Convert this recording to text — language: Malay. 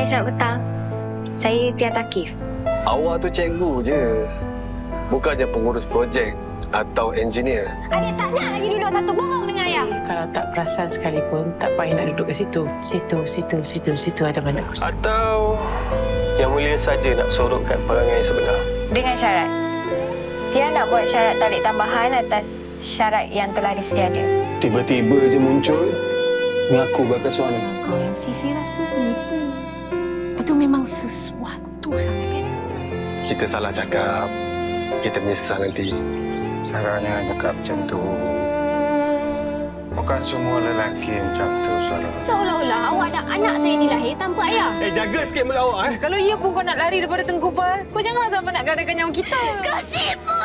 Hai, selamat petang. Saya Tia Takif. Awak tu cikgu je. Bukannya pengurus projek atau engineer. Adik tak nak lagi duduk satu gorong dengan ayah. Kalau tak perasan sekalipun, tak payah nak duduk kat situ. Situ, situ, situ, situ ada banyak kursi. Atau yang mulia saja nak sorokkan perangai sebenar. Dengan syarat. Tia nak buat syarat tarik tambahan atas syarat yang telah disediakan. Tiba-tiba je muncul mengaku bakal suami. Kau yang si Firas tu penipu. Memang sesuatu sangat kan? Kita salah cakap. Kita menyesal nanti. Sarah jangan cakap macam tu. Bukan semua lelaki macam tu, Sarah. Seolah-olah awak nak anak saya ni lahir tanpa ayah. Eh, jaga sikit mulut awak eh. Kalau ia pun kau nak lari daripada tengkubar, kau janganlah sampai nak gadakan nyawa kita. Kau tipu